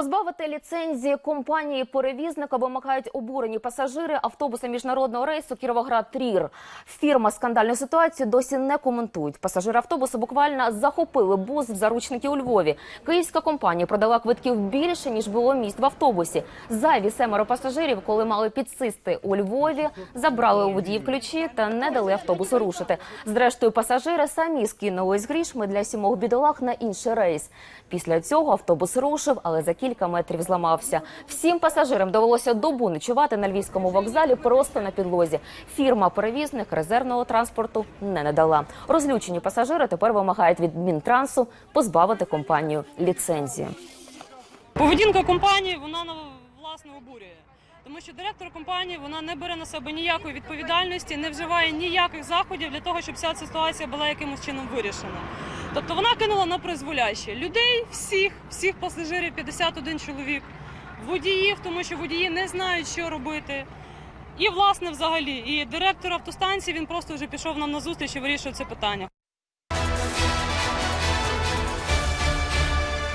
Позбавити ліцензії компанії перевізника вимагають обурені пасажири автобуса міжнародного рейсу Кіровоград Трір. Фірма скандальну ситуацію досі не коментують. Пасажири автобусу буквально захопили бус в заручники у Львові. Київська компанія продала квитків більше ніж було місць в автобусі. Зайві семеро пасажирів, коли мали підсисти у Львові, забрали у водіїв ключі та не дали автобусу рушити. Зрештою, пасажири самі скинулись грішми для сімох бідолах на інший рейс. Після цього автобус рушив, але за кілька метрів зламався. Всім пасажирам довелося добу ночувати на львівському вокзалі просто на підлозі. Фірма-перевізник резервного транспорту не надала. Розлючені пасажири тепер вимагають від Мінтрансу позбавити компанію ліцензії. Поведінка компанії вона обурює. Тому що директор компанії вона не бере на себе ніякої відповідальності, не вживає ніяких заходів для того, щоб ця ситуація була якимось чином вирішена. Тобто вона кинула на призволяще людей, всіх, всіх пасажирів, 51 чоловік, водіїв, тому що водії не знають, що робити. І власне взагалі, і директор автостанції він просто вже пішов нам на зустріч і вирішив це питання.